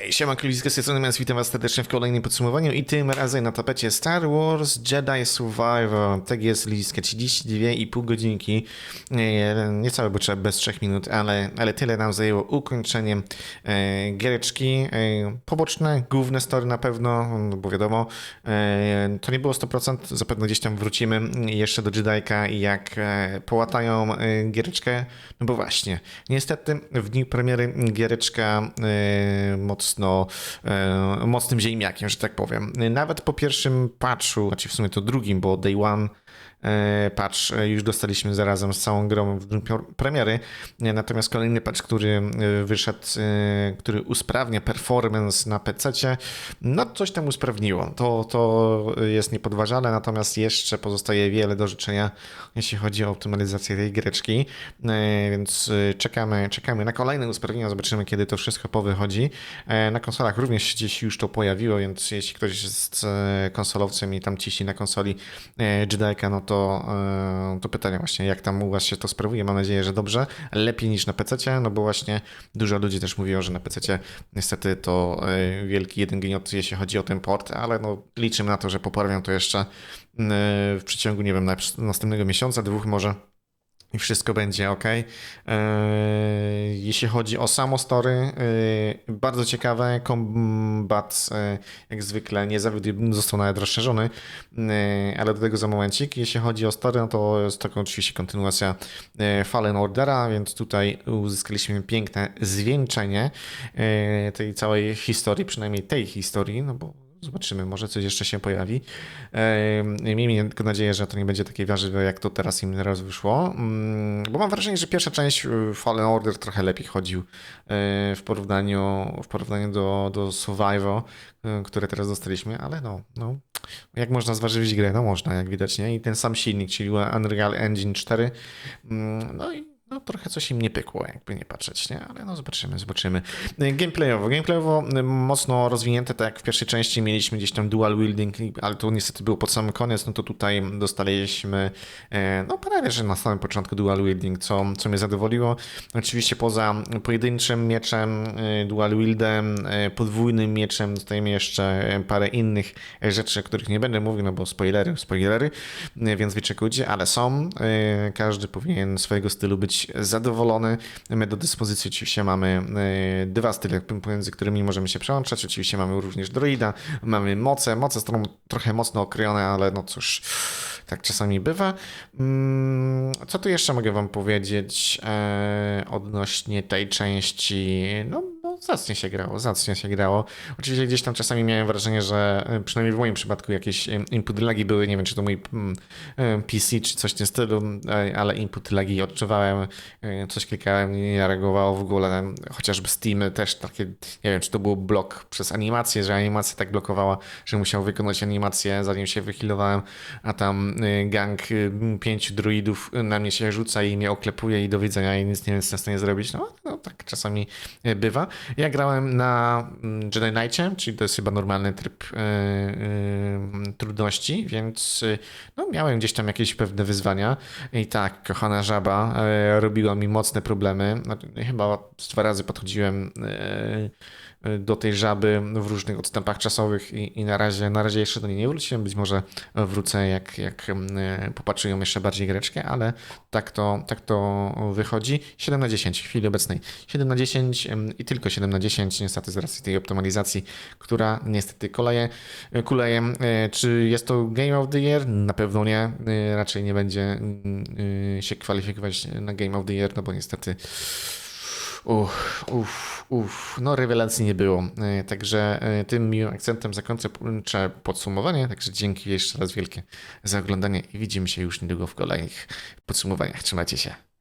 Hej, siema, Kliwiska z tej strony, więc witam was serdecznie w kolejnym podsumowaniu i tym razem na tapecie Star Wars Jedi Survivor. Tak jest, Kliwiska, 32,5 godzinki, Nie- niecałe, bo trzeba bez 3 minut, ale, ale tyle nam zajęło ukończenie e, giereczki. E, poboczne, główne story na pewno, no bo wiadomo, e, to nie było 100%, zapewne gdzieś tam wrócimy jeszcze do Jedika i jak e, połatają e, giereczkę, no bo właśnie, niestety w dniu premiery giereczka e, mocno e, mocnym ziemniakiem, że tak powiem. Nawet po pierwszym patchu, znaczy w sumie to drugim, bo Day One e, patch e, już dostaliśmy zarazem z całą grą w premiery, natomiast kolejny patch, który wyszedł, który usprawnia performance na PC, no coś tam usprawniło. To, to jest niepodważalne, natomiast jeszcze pozostaje wiele do życzenia, jeśli chodzi o optymalizację tej greczki, więc czekamy, czekamy na kolejne usprawnienia, zobaczymy kiedy to wszystko powychodzi. E, Na konsolach również się gdzieś już to pojawiło, więc jeśli ktoś jest e, konsolowcem i tam ciśni na konsoli e, Jedika, no to, to pytanie właśnie, jak tam u Was się to sprawuje? Mam nadzieję, że dobrze, lepiej niż na PC, no bo właśnie dużo ludzi też mówiło, że na PC niestety to wielki jeden gniot, jeśli chodzi o ten port, ale no liczymy na to, że poprawią to jeszcze w przeciągu, nie wiem, na- następnego miesiąca, dwóch może i wszystko będzie ok. Jeśli chodzi o samo story, e, bardzo ciekawe. Kombat, e, jak zwykle, nie zawiódł, został nawet rozszerzony, e, ale do tego za momencik. Jeśli chodzi o story, no to jest to oczywiście kontynuacja e, Fallen Ordera, więc tutaj uzyskaliśmy piękne zwieńczenie e, tej całej historii, przynajmniej tej historii, no bo Zobaczymy, może coś jeszcze się pojawi. Miejmy tylko nadzieję, że to nie będzie takie warzywe, jak to teraz im raz wyszło. Mm, Bo mam wrażenie, że pierwsza część y, Fallen Order trochę lepiej chodził y, w porównaniu, w porównaniu do, do Survival, y, które teraz dostaliśmy, ale no, no, jak można zważyć grę? No można, jak widać, nie? I ten sam silnik, czyli Unreal Engine 4. Mm, No i no, trochę coś im nie pykło, jakby nie patrzeć, nie? Ale no zobaczymy, zobaczymy. Gameplayowo, gameplayowo mocno rozwinięte, tak jak w pierwszej części mieliśmy gdzieś tam dual wielding, ale to niestety było pod sam koniec, no to tutaj dostaliśmy, e, no prawie, że na samym początku dual wielding, co, co mnie zadowoliło. Oczywiście poza pojedynczym mieczem, y, dual wieldem, y, podwójnym mieczem dostajemy jeszcze parę innych rzeczy, o których nie będę mówił, no bo spoilery, spoilery, więc wyczekujcie, ale są. Każdy powinien swojego stylu być zadowolony. My do dyspozycji oczywiście mamy y, dwa style, pomiędzy którymi możemy się przełączać. Oczywiście mamy również droida, mamy moce. Moce są trochę mocno okrojone, ale no cóż, tak czasami bywa. Mm, Co tu jeszcze mogę wam powiedzieć e, odnośnie tej części? No, zacnie się grało, zacnie się grało. Oczywiście gdzieś tam czasami miałem wrażenie, że e, przynajmniej w moim przypadku jakieś e, input lagi były, nie wiem czy to mój mm, e, PC czy coś w tym stylu, ale input lagi odczuwałem, coś klikałem nie reagowało w ogóle, chociażby Steam też takie, nie wiem czy to był blok przez animację, że animacja tak blokowała, że musiał wykonać animację zanim się wychilowałem, a tam gang pięciu druidów na mnie się rzuca i mnie oklepuje i do widzenia i nic nie jestem w stanie zrobić. No, no tak czasami bywa. Ja grałem na mm, Jedi Knightie, czyli to jest chyba normalny tryb y, y, trudności, więc y, no, miałem gdzieś tam jakieś pewne wyzwania i tak, kochana żaba y, robiła mi mocne problemy. Znaczy, Chyba dwa razy podchodziłem do tej żaby w różnych odstępach czasowych i, i na, razie, na razie jeszcze do niej nie wróciłem. Być może wrócę, jak, jak e, popatrują jeszcze bardziej greczkę, ale tak to, tak to wychodzi. 7 na 10 w chwili obecnej. 7 na 10 em, i tylko 7 na 10 niestety z racji tej optymalizacji, która niestety kuleje. kuleje. E, Czy jest to Game of the Year? Na pewno nie. E, Raczej nie będzie mm, e, się kwalifikować na Game of the Year, no bo niestety Uff, uff, uff, no rewelacji nie było. Także tym miłym akcentem zakończę kończę podsumowanie. Także dzięki jeszcze raz wielkie za oglądanie i widzimy się już niedługo w kolejnych podsumowaniach. Trzymajcie się.